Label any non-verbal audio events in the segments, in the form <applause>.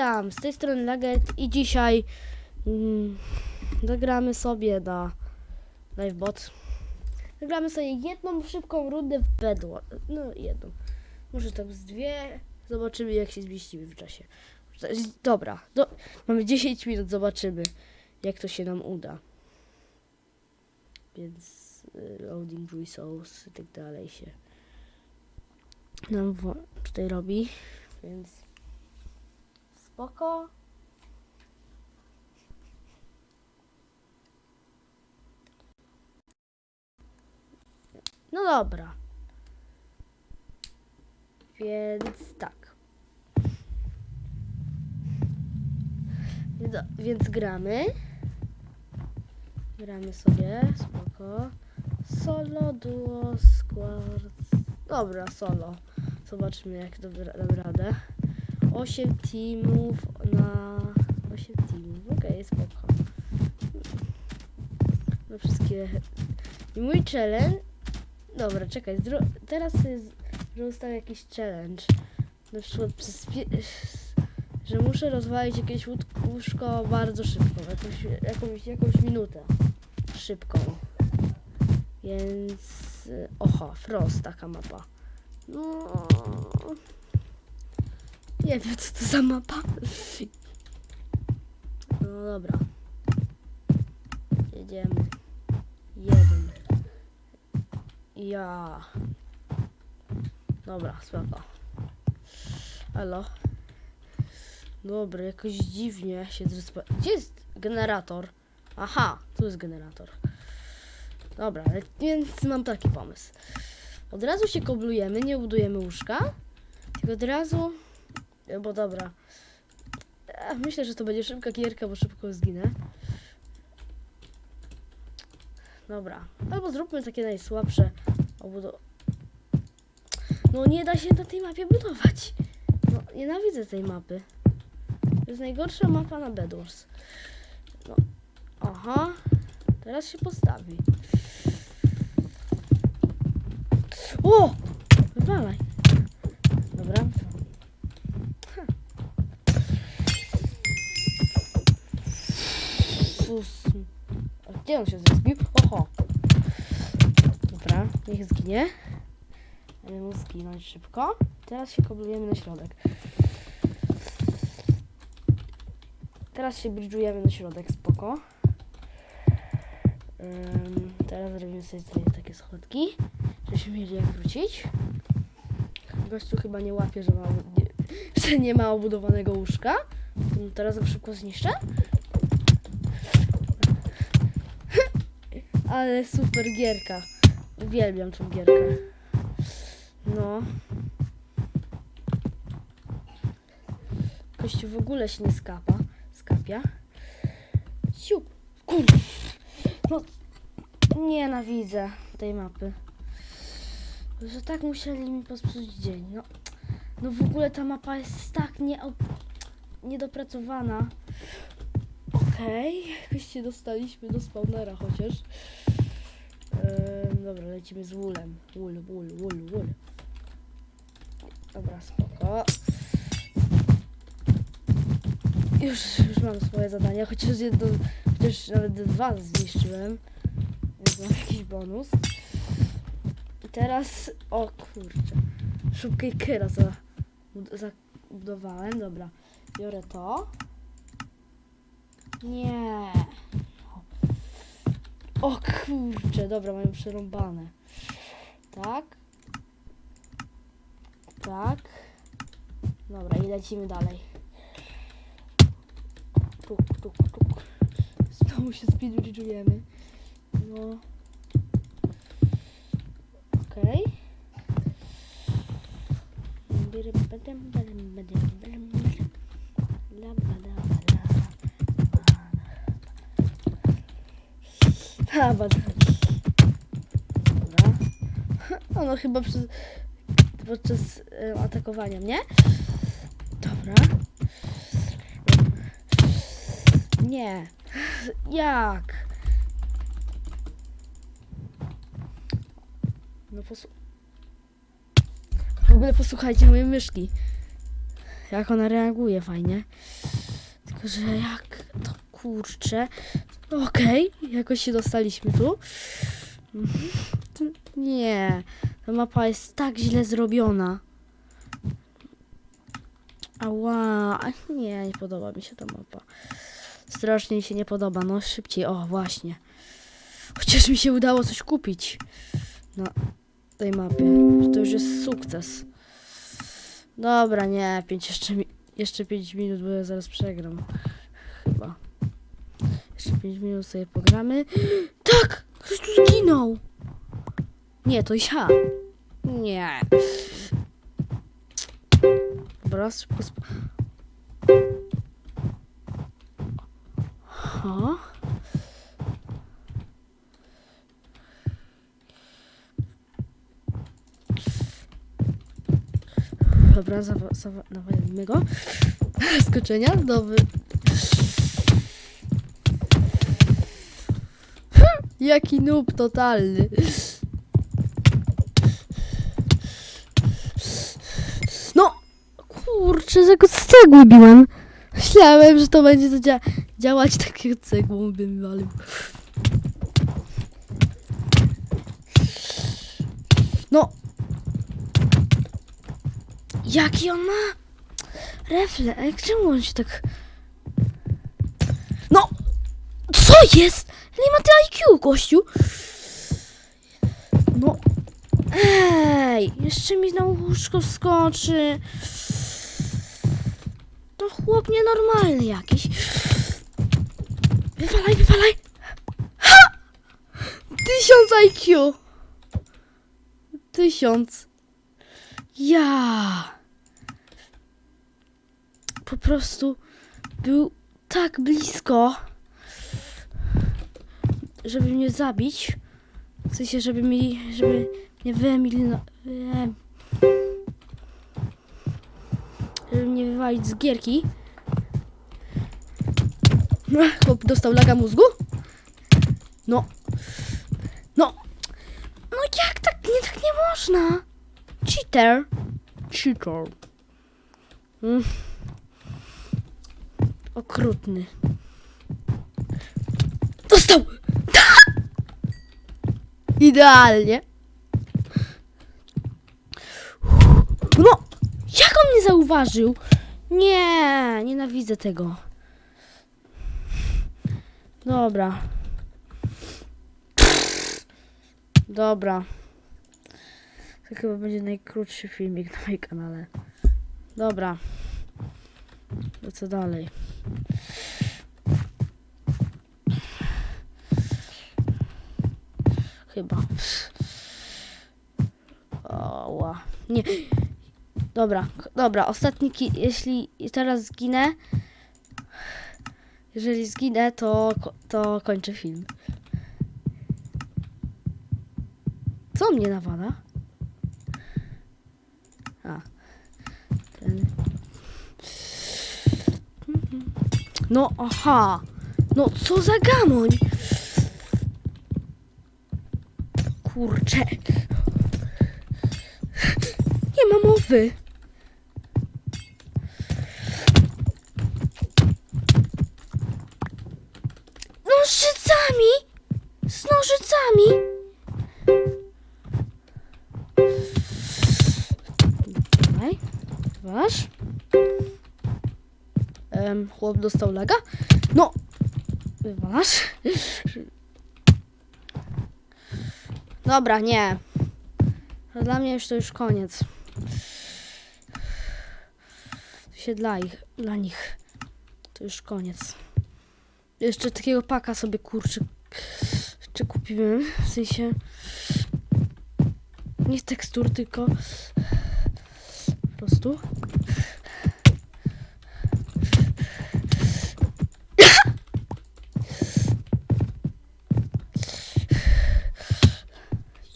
Witam, z tej strony Laget i dzisiaj mm, zagramy sobie na Livebot. Zagramy sobie jedną szybką rundę w Bedło. No jedną. Może tam z dwie. Zobaczymy jak się zmieścimy w czasie. Dobra, do, mamy 10 minut, zobaczymy jak to się nam uda. Więc y, loading resource i tak dalej się nam tutaj robi. Więc spoko. No dobra. Więc tak. Do, więc gramy. Gramy sobie, spoko. Solo, duo, squad. Dobra, solo. Zobaczmy jak dobra, dam radę. 8 teamów na 8 teamów. Okej, spoko. No wszystkie. I mój challenge. Dobra, czekaj. Teraz ustawię jakiś challenge. Na przykład przez. Że muszę rozwalić jakieś łóżko bardzo szybko. Jakąś, jakąś, jakąś minutę. Szybką. Więc. Oho, Frost, taka mapa. No. Nie wiem, co to za mapa. No dobra. Jedziemy. Jeden. Ja. Dobra, spoko. Halo. Dobra, jakoś dziwnie się zrespa... Gdzie jest generator? Aha, tu jest generator. Dobra, więc mam taki pomysł. Od razu się koblujemy, nie budujemy łóżka, tylko od razu... e, Bo dobra. E, Myślę, że to będzie szybka gierka, bo szybko zginę. Dobra. Albo zróbmy takie najsłabsze obudo... No nie da się na tej mapie budować. No, nienawidzę tej mapy. To jest najgorsza mapa na Bedwars. No. Aha. Teraz się postawi. O! Wywalaj. Dobra. A Gdzie on się zrespił? Oho. Dobra, niech zginie. Mu zginąć szybko. Teraz się koblujemy na środek. Teraz się bridżujemy na środek, spoko. Ym, teraz robimy sobie tutaj takie schodki, żebyśmy mieli jak wrócić. Gościu chyba nie łapie, że, ma, nie, <laughs> że nie ma obudowanego łóżka. No teraz go szybko zniszczę. Ale super gierka. Uwielbiam tą gierkę. No. Kościół w ogóle się nie skapa. Skapia. Siup. Kur... No. Nienawidzę tej mapy. Że tak musieli mi posprzeć dzień. No. No w ogóle ta mapa jest tak nie... niedopracowana. Okej. Jakoś się dostaliśmy do spawnera chociaż. Dobra, lecimy z woolem. Wool, wool, wool, wool. Dobra, spoko. Już, już mam swoje zadania, chociaż jedno, chociaż nawet dwa zniszczyłem. Więc mam jakiś bonus. I teraz, o kurczę, szubkejkera za, zabudowałem. Dobra, biorę to. Nie. O kurczę, dobra, mają przerąbane. Tak. Tak. Dobra, i lecimy dalej. Tuk, tuk, tuk. Znowu się speedridżujemy. No. Okej. Ha, bada. Dobra. Ono chyba przez, podczas atakowania mnie. Dobra. Nie. Jak? No posłu... W ogóle posłuchajcie mojej myszki. jak ona reaguje fajnie. Tylko, że jak to kurczę. Okej, jakoś się dostaliśmy tu. Mhm. Nie, ta mapa jest tak źle zrobiona. Ała, nie, nie podoba mi się ta mapa. Strasznie mi się nie podoba, no szybciej, o właśnie. Chociaż mi się udało coś kupić na tej mapie. To już jest sukces. Dobra, nie, pięć jeszcze, mi- jeszcze 5 minut, bo ja zaraz przegram. Chyba. Jeszcze 5 minut sobie pogramy. Tak! Ktoś tu zginął! Nie, to ja. Nie. Dobra, szybko sp... O. Dobra, zawa- zawa-. Skoczenia? Dobry. Jaki noob totalny. No! Kurczę, że go z cegły biłem. Myślałem, że to będzie to dzia- działać tak jak cegłą bym walił. No! Jaki on ma refleks? Czemu on się tak... No! Co jest? Nie ma ty IQ, gościu! No... Ej! Jeszcze mi na łóżko wskoczy. To chłop nienormalny jakiś. Wywalaj, wywalaj! Ha! Tysiąc IQ! Tysiąc. Ja. Po prostu był tak blisko, żeby mnie zabić. W sensie, żeby mi, żeby mnie wyemilino... wyem- Żeby mnie wywalić z gierki. No, Chłop dostał laga mózgu? No. No. No jak tak, nie, tak nie można. Cheater. Cheater. Mm. Okrutny. Dostał! Idealnie. No! Jak on mnie zauważył? Nie, nienawidzę tego. Dobra. Dobra. To chyba będzie najkrótszy filmik na moim kanale. Dobra. To co dalej? Chyba. Oła. Nie. Dobra, dobra. Ostatni ki- jeśli teraz zginę, jeżeli zginę, to, to kończę film. Co mnie nawala? A. Ten. No, aha. No, co za gamoń? Kurczę. Nie ma mowy. Nożycami! Z nożycami! Dawaj, wasz. Um, chłop dostał laga. No! Wywalasz. Dobra, nie. Dla mnie już to już koniec. To się dla ich, dla nich. To już koniec. Jeszcze takiego paka sobie kurczę. Jeszcze kupiłem. W sensie. Nie tekstur, tylko. Po prostu.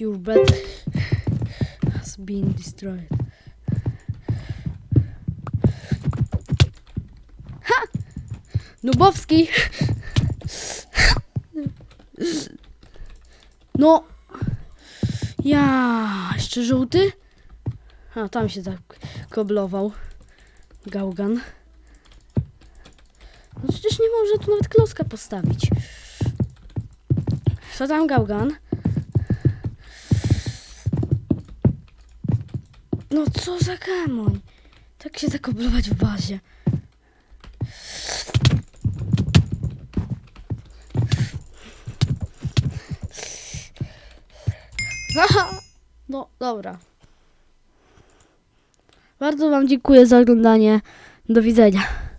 Your bed has been destroyed. Ha! Nubowski! No! Ja! Jeszcze żółty? A, tam się zakoblował. Gałgan. No przecież nie może tu nawet klocka postawić. Co tam, Gałgan? No co za gamoń? Tak się zakoblować w bazie. Aha! <laughs> No, dobra. Bardzo Wam dziękuję za oglądanie. Do widzenia.